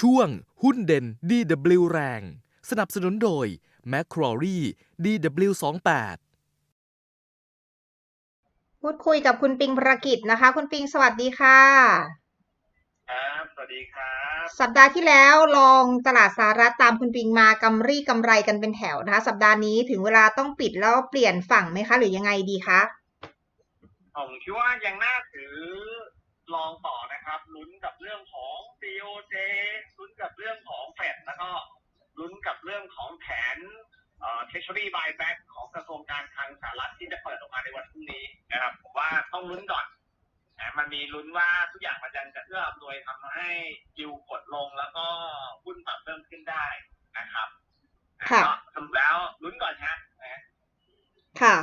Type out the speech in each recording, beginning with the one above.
ช่วงหุ้นเด่น DW แรง สนับสนุนโดย m c q u a r i e DW28 พูดคุยกับคุณปิงประกิจนะคะ คุณปิงสวัสดีค่ะ ครับ สวัสดีครับ สัปดาห์ที่แล้วลองตลาดสหรัฐตามคุณปิงมากำรี่กำไรกันเป็นแถวนะคะ สัปดาห์นี้ถึงเวลาต้องปิดแล้วเปลี่ยนฝั่งไหมคะ หรือยังไงดีคะผมคิดว่ายังน่าถือลองต่อนะครับลุ้นกับเรื่องของ BOJ ลุ้นกับเรื่องของเฟดแล้วก็ลุ้นกับเรื่องของแผนเอ่อ Treasury buyback ของกระทรวงการคลังสหรัฐที่จะเปิดออกมาในวันพรุ่งนี้นะครับผมว่าต้องลุ้นก่อนนะมันมีลุ้นว่าทุกอย่างมันยังจะเอื้ออำนวยทำให้ยิวกดลงแล้วก็หุ้นปรับเพิ่มขึ้นได้นะครับค่ะก็สรุปแล้วลุ้นก่อนฮะนะค่ะ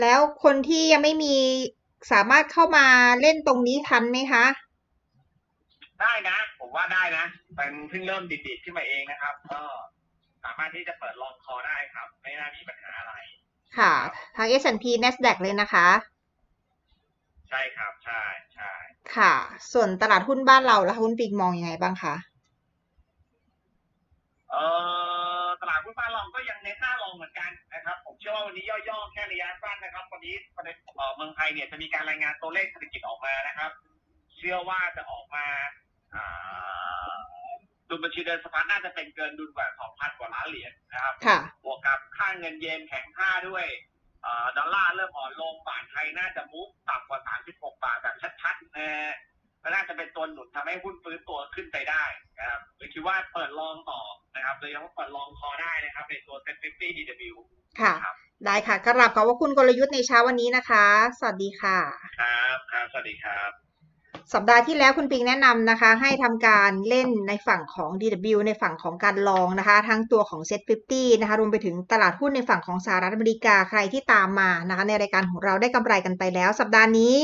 แล้วคนที่ยังไม่มีสามารถเข้ามาเล่นตรงนี้ทันไหมคะ ได้นะ ผมว่าได้นะเป็นเพิ่งเริ่มดิดๆขึ้นมาเองนะครับ ก็ สามารถที่จะเปิดลองคอได้ครับ ไม่น่ามีปัญหาอะไร ค่ะ ทาง S&P NASDAQ เลยนะคะ ใช่ครับ ใช่ใช่ค่ะ ส่วนตลาดหุ้นบ้านเราแล้วคุณปิงมองยังไงบ้างคะเออตลาดหุ้นบ้านเราก็ยังเน้นหน้าลองเหมือนกันนะครับ ผมเชื่อว่าวันนี้ย่อๆแค่ระยะสั้นนะครับ วันนี้ประเด็นเอ่อเมืองไทยเนี่ยจะมีการรายงานตัวเลขเศรษฐกิจออกมานะครับ เชื่อว่าจะออกมาอ่า ดุลบัญชีเดินสะพัดน่าจะเป็นเกินดุลกว่า 2,000 กว่าล้านเหรียญนะครับ ค่ะ บวกกับค่าเงินเยนแข็งค่าด้วยเอ่อดอลลาร์เริ่มอ่อนลง บาทไทยน่าจะมุกต่ำกว่า 36 บาทแบบชัดๆนะฮะก็น่าจะเป็นตัวหนุนทำให้หุ้นฟื้นตัวขึ้นไปได้นะครับเลยคิดว่าเปิดลองต่อนะครับเลยยังว่าเปิดลองคอได้นะครับ ในตัว Set 50 DW ค่ะ ครับ ได้ค่ะกราบขอบพระคุณกลยุทธ์ในเช้าวันนี้นะคะ สวัสดีค่ะ ครับ ครับ สวัสดีครับ สัปดาห์ที่แล้วคุณปิงแนะนำนะคะ ให้ทำการเล่นในฝั่งของ DW ในฝั่งของการลองนะคะ ทั้งตัวของ Set 50นะคะรวมไปถึงตลาดหุ้นในฝั่งของสหรัฐอเมริกาใครที่ตามมานะคะ ในรายการของเราได้กำไรกันไปแล้ว สัปดาห์นี้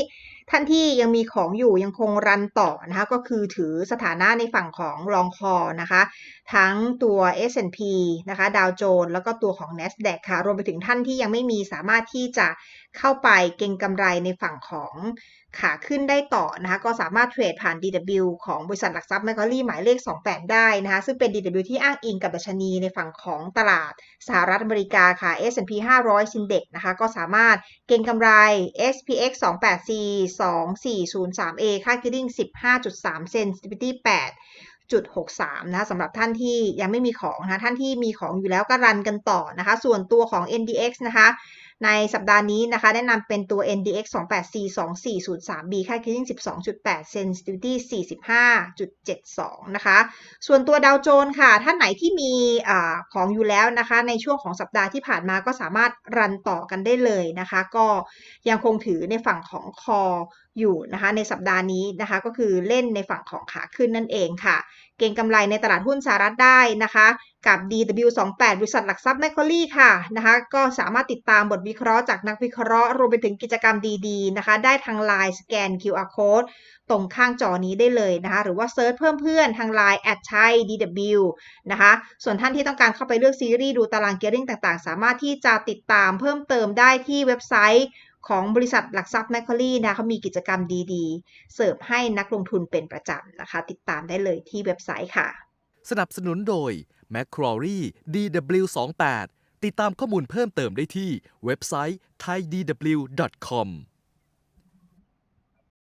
ท่านที่ยังมีของอยู่ยังคงรันต่อนะคะก็คือถือสถานะในฝั่งของลองคอนะคะ ทั้งตัว S&P นะคะดาวโจนส์แล้วก็ตัวของ NASDAQ ค่ะ รวมไปถึงท่านที่ยังไม่มีสามารถที่จะเข้าไปเก็งกำไรในฝั่งของขาขึ้นได้ต่อนะคะก็สามารถเทรดผ่าน DW ของบริษัทหลักทรัพย์แมคคอรี่หมายเลข 28 ได้นะคะซึ่งเป็น DW ที่อ้างอิงกับดัชนีในฝั่งของตลาดสหรัฐอเมริกาค่ะ S&P 500 Index นะคะก็สามารถเก็งกำไร SPX 28C 2403A ค่า Gearing 15.3 เซน Sensitivity 8จุด63นะคะสำหรับท่านที่ยังไม่มีของนะคะท่านที่มีของอยู่แล้วก็รันกันต่อนะคะ ส่วนตัวของ NDX นะคะ ในสัปดาห์นี้นะคะแนะนำเป็นตัว NDX 28C 2403B ค่า closing 12.8 Sensitivity 45.72 นะคะ ส่วนตัวดาวโจนส์ค่ะ ท่านไหนที่มีอของอยู่แล้วนะคะ ในช่วงของสัปดาห์ที่ผ่านมาก็สามารถรันต่อกันได้เลยนะคะ ก็ยังคงถือในฝั่งของคอ อยู่นะคะในสัปดาห์นี้นะคะก็คือเล่นในฝั่งของขาขึ้นนั่นเองค่ะ เก็งกำไรในตลาดหุ้นสหรัฐได้นะคะ กับ DW28 บริษัทหลักทรัพย์แมคคอรี่ค่ะนะคะก็สามารถติดตามบทวิเคราะห์จากนักวิเคราะห์รวมไปถึงกิจกรรมดีๆนะคะ ได้ทาง Line สแกน QR Code ตรงข้างจอนี้ได้เลยนะคะ หรือว่าเซิร์ชเพิ่มเพื่อนทาง Line แอดชัย DW นะคะ ส่วนท่านที่ต้องการเข้าไปเลือกซีรีส์ดูตารางเกียริ่งต่างๆ สามารถที่จะติดตามเพิ่มเติมได้ที่เว็บไซต์ ของบริษัทหลักทรัพย์แมคคอรี่นะเขามีกิจกรรมดีๆ เสิร์ฟให้นักลงทุนเป็นประจำนะคะ ติดตามได้เลยที่เว็บไซต์ค่ะ สนับสนุนโดย m c q u a r i e DW28 ติดตามข้อมูลเพิ่มเติมได้ที่เว็บไซต์ thaidw.com